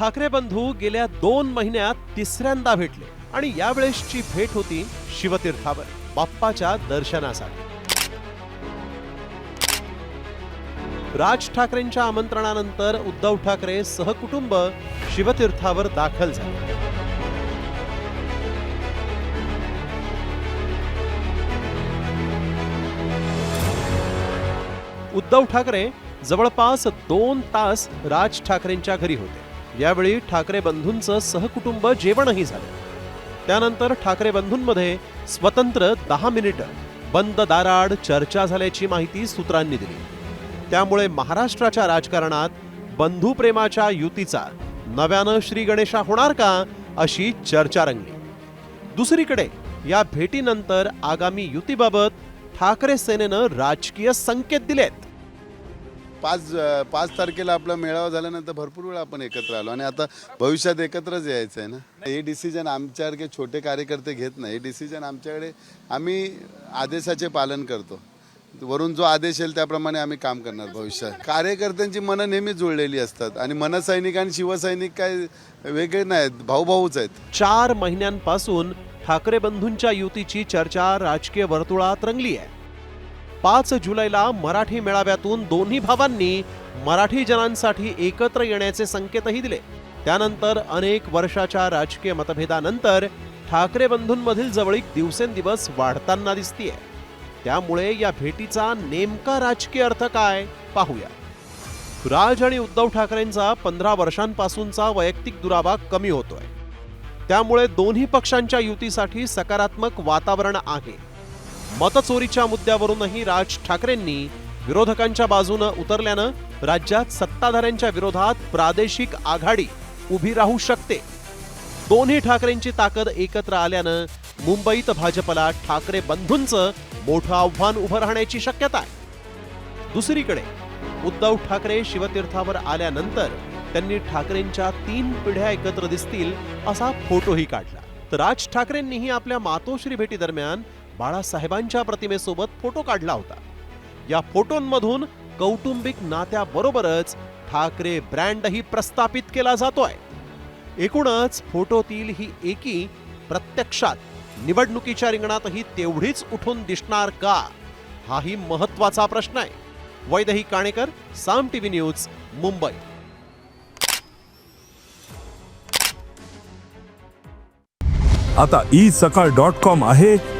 ठाकरे बंधू गेल्या दोन महिन्यात तिसऱ्यांदा भेटले आणि यावेळेसची भेट होती शिवतीर्थावर बाप्पाच्या दर्शनासाठी. राज ठाकरेंच्या आमंत्रणानंतर उद्धव ठाकरे सहकुटुंब शिवतीर्थावर दाखल झाले. उद्धव ठाकरे जवळपास दोन तास राज ठाकरेंच्या घरी होते. यावेळी ठाकरे बंधूंचं सहकुटुंब जेवणही झालं. त्यानंतर ठाकरे बंधूंमध्ये स्वतंत्र दहा मिनिटं बंद दाराड चर्चा झाल्याची माहिती सूत्रांनी दिली. त्यामुळे महाराष्ट्राच्या राजकारणात बंधुप्रेमाच्या युतीचा नव्यानं श्री गणेशा होणार का अशी चर्चा रंगली. दुसरीकडे या भेटीनंतर आगामी युतीबाबत ठाकरे सेनेनं राजकीय संकेत दिलेत. पाच पाच तारखेला आपला मेळावा झाल्यानंतर भरपूर वेळा आपण एकत्र आलो आणि आता भविष्यात एकत्रच यायचं आहे ना? हे डिसिजन आमच्यासारखे छोटे कार्यकर्ते घेत नाही. हे डिसिजन आमच्याकडे आम्ही आदेशाचे पालन करतो. वरून जो आदेश येईल त्याप्रमाणे आम्ही काम करणार भविष्यात. कार्यकर्त्यांची मनं नेहमी जुळलेली असतात आणि मनसैनिक आणि शिवसैनिक काय वेगळे नाहीत भाऊभाऊच आहेत. चार महिन्यांपासून ठाकरे बंधूंच्या युतीची चर्चा राजकीय वर्तुळात रंगली आहे. पाच जुलैला मराठी मेळाव्यातून दोन्ही भावांनी मराठी जनांसाठी एकत्र येण्याचे संकेतही दिले. त्यानंतर अनेक वर्षाच्या राजकीय मतभेदानंतर ठाकरे बंधूंमधील जवळीक दिवसेंदिवस वाढताना दिसतीये. त्यामुळे या भेटीचा नेमका राजकीय अर्थ काय पाहूया. राज आणि उद्धव ठाकरेंचा पंधरा वर्षांपासूनचा वैयक्तिक दुरावा कमी होतोय. त्यामुळे दोन्ही पक्षांच्या युतीसाठी सकारात्मक वातावरण आहे. मतचोरीच्या मुद्द्यावरूनही राज ठाकरेंनी विरोधकांच्या बाजूनं उतरल्यानं राज्यात सत्ताधाऱ्यांच्या विरोधात प्रादेशिक आघाडी उभी राहू शकते. दोन्ही ठाकरेंची ताकद एकत्र आल्यानं मुंबईत भाजपला ठाकरे बंधूंचं मोठं आव्हान उभं राहण्याची शक्यता आहे. दुसरीकडे उद्धव ठाकरे शिवतीर्थावर आल्यानंतर त्यांनी ठाकरेंच्या तीन पिढ्या एकत्र दिसतील असा फोटोही काढला. तर राज ठाकरेंनीही आपल्या मातोश्री भेटी दरम्यान बाळासाहेबांच्या प्रतिमेसोबत फोटो काढला होता. या फोटोंमधून कौटुंबिक नात्याबरोबरच ठाकरे ब्रँडही प्रस्थापित केला जातोय. एकूणच फोटोतील ही एकी प्रत्यक्षात निवडणुकीच्या रिंगणातही तेवढीच उठून दिसणार का? हाही महत्त्वाचा प्रश्न आहे. Vaidehi Kanekar Saam TV news Mumbai. आता ई सकाळ डॉट कॉम आहे.